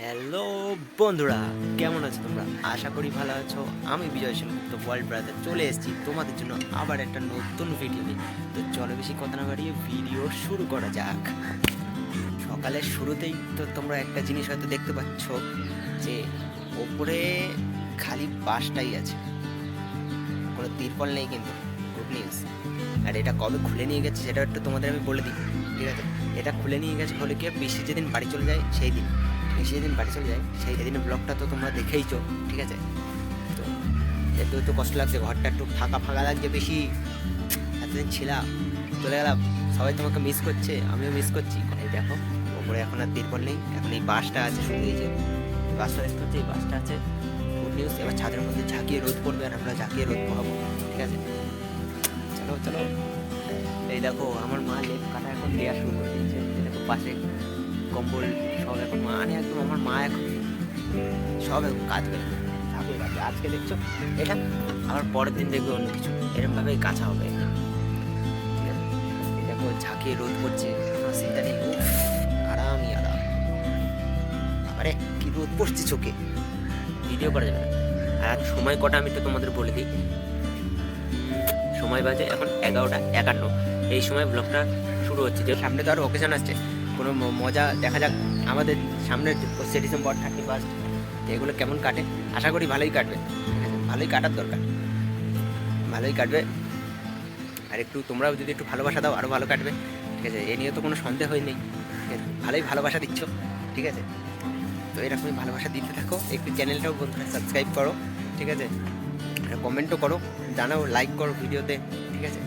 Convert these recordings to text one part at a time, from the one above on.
Hello বন্ধুরা, কেমন আছো তোমরা? আশা করি ভালো আছো। আমি বিজয় সেনগুপ্ত ওয়ার্ল্ড ব্রাদার চলে এসেছি তোমাদের জন্য আবার একটা নতুন ভিডিও নিয়ে। তো চলো বেশি কথা না বাড়িয়ে ভিডিও শুরু করা যাক। সকালের শুরুতেই তো তোমরা একটা জিনিস হয়তো দেখতে পাচ্ছ, যে ওপরে খালি বাসটাই আছে। কোনো তিরপল নেই কিন্তু গুড নিউজ আর এটা কবে খুলে নিয়ে গেছে সেটা একটু তোমাদের আমি বলে দিই। ঠিক আছে? এটা খুলে নিয়ে গেছে হলে কি পিসি যেদিন বাড়ি চলে যায় সেই দিন। পিসি যেদিন বাড়ি চলে যায় সেই দিনের ব্লগটা তো তোমরা দেখেইছো, ঠিক আছে? তো একটু একটু কষ্ট লাগছে, ঘরটা একটু ফাঁকা ফাঁকা লাগছে বেশি। এতদিন ছিলাম, চলে গেলাম। সবাই তোমাকে মিস করছে, আমিও মিস করছি। এই দেখো, ওপরে এখন আর তিরপল নেই, এখন এই বাসটা আছে শুধু এই যে বাসটা দেখতে পাচ্ছি, এই বাসটা আছে গুড নিউজ এবার ছাদের মধ্যে ঝাঁকিয়ে রোদ পড়বে আর আমরা ঝাঁকিয়ে রোদ পোহাবো, ঠিক আছে? চলো চলো। এই দেখো, আমার মা লেপ কাটা এখন দেওয়া শুরু করে দিয়েছে। দেখো, পাশে কম্বল সব এখন মা মানে একদম আমার মা এখন সব এখন কাজ করে আজকে দেখছ? এটা আবার পরের দিন দেখবে অন্য কিছু। এরকমভাবেই কাঁচা হবে। দেখো ঝাঁকিয়ে রোদ পড়ছে। কোনো চিন্তা নেই আরামই আরাম। আরে, কি রোদ পড়ছে চোখে। ভিডিও করা যাবে আর সময় কটা আমি তো তোমাদের বলে দিই। সময় বাজে এখন এগারোটা একান্ন। এই সময় ব্লগটা শুরু হচ্ছে। যে সামনে তো আরও অকেশন আসছে। কোনো মজা দেখা যাক আমাদের সামনের পঁচিশে ডিসেম্বর থার্টি ফার্স্ট এগুলো কেমন কাটে? আশা করি ভালোই কাটবে? ভালোই কাটার দরকার। ভালোই কাটবে। আর একটু তোমরাও যদি একটু ভালোবাসা দাও আরও ভালো কাটবে। ঠিক আছে, এ নিয়ে তো কোনো সন্দেহই নেই? ভালোই ভালোবাসা দিচ্ছ। ঠিক আছে, তো এরকমই ভালোবাসা দিতে থাকো। একটু চ্যানেলটাও বন্ধুরা সাবস্ক্রাইব করো। ঠিক আছে কমেন্টও করো। জানাও লাইক করো ভিডিওতে। ঠিক আছে,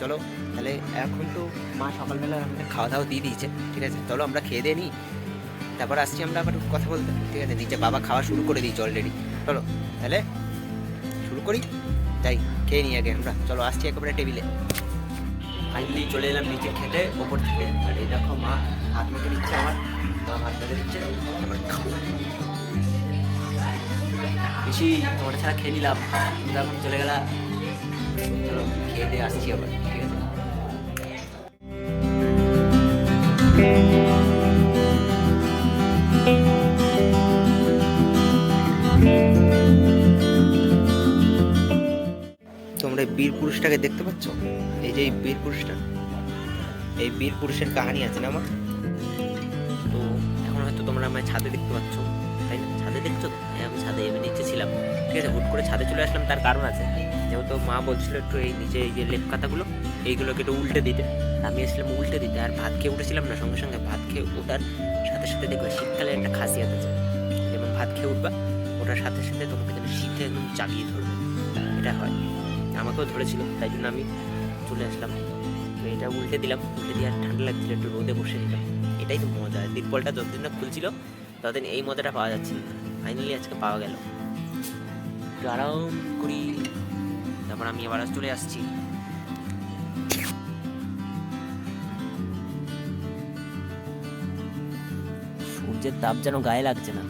চলো। তাহলে এখন তো মা সকালবেলা আমাদের খাওয়া দাওয়া দিয়ে দিয়েছে, ঠিক আছে? চলো আমরা খেয়ে দিয়ে নিই। তারপর আসছি আমরা আবার কথা বলতে, ঠিক আছে? নিচে বাবা খাওয়া শুরু করে দিয়েছে অলরেডি চলো, তাহলে শুরু করি? যাই, খেয়ে নিই আগে আমরা। চলো, আসছি একেবারে টেবিলে। ফাইনালি চলে এলাম নিচে খেতে, ওপর থেকে। আর এই দেখো মা, হাত মেখে দিচ্ছে আমার ভাত মেখে দিচ্ছে। বেশি তোমাদের ছাড়া খেয়ে নিলাম। তোমরা চলে গেলাম চলো, খেয়ে দিয়ে আসছি আবার। বীর পুরুষটাকে দেখতে পাচ্ছ? এই যে এই বীর পুরুষটা। এই বীর পুরুষের কাহিনী আছে না আমার তো এখন হয়তো তোমরা আমার ছাদে দেখতে পাচ্ছ। তাই না? ছাদে দেখছ তো? হ্যাঁ আমি ছাদে এমনি নিচে ছিলাম। ঠিক আছে, হুট করে ছাদে চলে আসলাম, তার কারণ আছে। যেহেতু মা বলছিল একটু এই নিচে এই যে লেপ কাতাগুলো এইগুলোকে একটু উল্টে দিতে। আমি এসেছিলাম উল্টে দিতে, আর ভাত খেয়ে উঠেছিলাম না, সঙ্গে সঙ্গে ভাত খেয়ে ওঠার সাথে সাথে দেখবে শীতকালে একটা খাসিয়াত আছে। যেমন ভাত খেয়ে উঠবা ওটার সাথে সাথে তোমাকে যেন শীতে একদম চাগিয়ে ধরবে। এটা হয়। আমাকেও ধরেছিল, তাই জন্য আমি চলে আসলাম। এটা উল্টে দিলাম, উল্টে দিয়ে আর ঠান্ডা লাগছিল, একটু রোদে বসে নিলাম। এটাই তো মজা তিরপলটা যতদিন না খুলছিল, ততদিন এই মজাটা পাওয়া যাচ্ছিল ফাইনালি আজকে পাওয়া গেল। একটু আরাম করি, তারপর আমি আবার চলে আসছি। সূর্যের তাপ যেন গায়ে লাগছে না।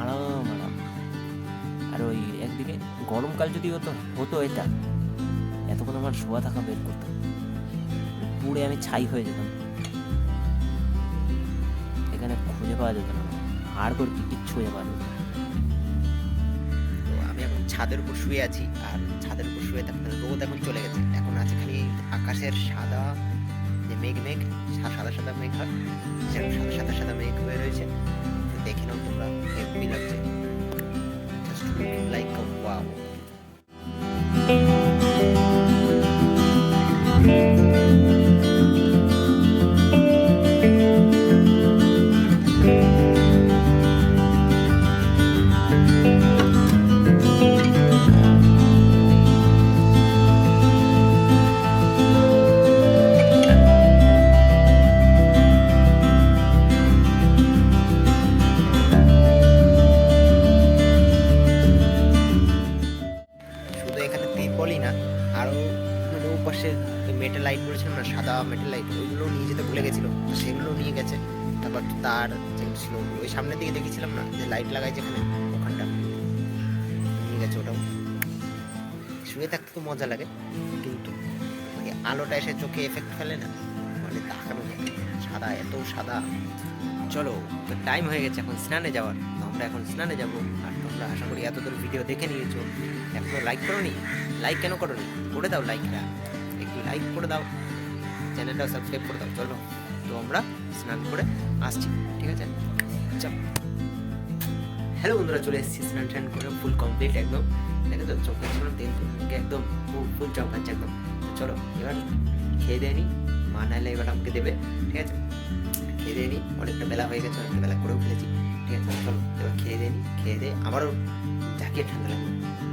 আরাম আরাম। আর ওই একদিকে গরমকাল যদি হতো হতো এটা। এতক্ষণ আমার শোয়া থাকা বের করতো পুড়ে আমি ছাই হয়ে যেতাম। এখানে খুঁজে পাওয়া যেত না। আর করে কি কিচ্ছু খুঁজে পাওয়া আমি এখন ছাদের উপর শুয়ে আছি, আর ছাদের উপর শুয়ে থাকতে রোদ এখন চলে গেছে। এখন আছে খালি আকাশের সাদা যে মেঘ মেঘ সাদা সাদা মেঘ হয় সেরকম সাদা সাদা সাদা মেঘ হয়ে রয়েছে। দেখে নাও তোমরা হেভি লাগছে। লাইক ওয়াও তিরপলই না আরও মানে ওপাশে মেটাল লাইট বলেছিলাম না, সাদা মেটাল লাইট ওইগুলো নিয়ে যেতে ভুলে গেছিল সেগুলো নিয়ে গেছে। তারপর তার যেগুলো ছিল, ওই সামনের দিকে দেখেছিলাম না, যে লাইট লাগাই যেখানে, ওখানটা। নিয়ে গেছে ওটাও। শুয়ে থাকতে তো মজা লাগে, কিন্তু ওই আলোটা এসে চোখে এফেক্ট ফেলে না মানে তাকানো সাদা, এত সাদা। চলো টাইম হয়ে গেছে এখন স্নানে যাওয়ার, তো আমরা এখন স্নানে যাব, আর তোমরা আশা করি এতদূর ভিডিও দেখে নিয়েছো। এখনও লাইক করো নি লাইক কেন করো নি করে দাও লাইকটা একটু লাইক করে দাও। চ্যানেলটাও সাবস্ক্রাইব করে দাও। চলো তো আমরা স্নান করে আসছি, ঠিক আছে? চল। হ্যালো বন্ধুরা, চলে এসেছি স্নান টান করে ফুল কমপ্লিট একদম। দেখে তো চোখে ছিল তেল একদম ফুল চমকাচ্ছে একদম। চলো, এবার খেয়ে দেয়নি মা নাইলে এবার আমাকে দেবে, ঠিক আছে? খেয়ে দিয়ে নি। অনেকটা বেলা হয়ে গেছে, অনেকটা বেলা করেও ফেলেছি। ঠিক আছে, চলো, এবার খেয়ে দিয়ে নি, খেয়ে দিয়ে আমারও জাকিয়ে ঠান্ডা লাগবে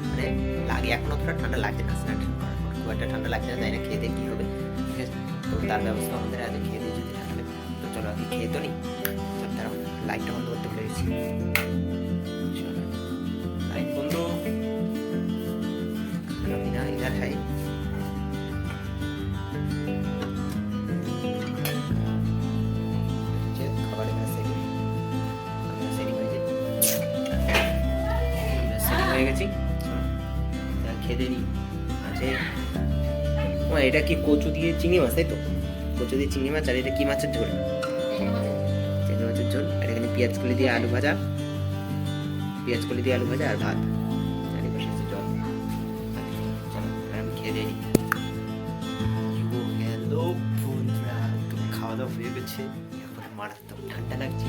মানে লাগে এখন অতটা ঠান্ডা লাগছে না, স্নান খুব একটা ঠান্ডা লাগছে না তাই না খেয়ে দিয়ে কী হবে। ঠিক আছে, তো তার ব্যবস্থা আমাদের আগে খেয়ে দিয়ে যদি লাগে। তো চলো আগে খেয়ে তো নি। চল, তারা লাইটটা বন্ধ করতে ভুলে গেছি এবার নিই আছে ও এটা কি কচু দিয়ে চিংড়ি মাছ, তাই তো? কচু দিয়ে চিংড়ি মাছ, আর এটা কি মাছের ঝোল? চিংড়ি মাছের ঝোল, আর এখানে পেঁয়াজ কলি দিয়ে আলু ভাজা। পেঁয়াজ কলি দিয়ে আলু ভাজা আর ভাত। এবার তো খাওয়া দাওয়া হয়ে গেছে। এখন মারাত্মক ঠান্ডা লাগছে।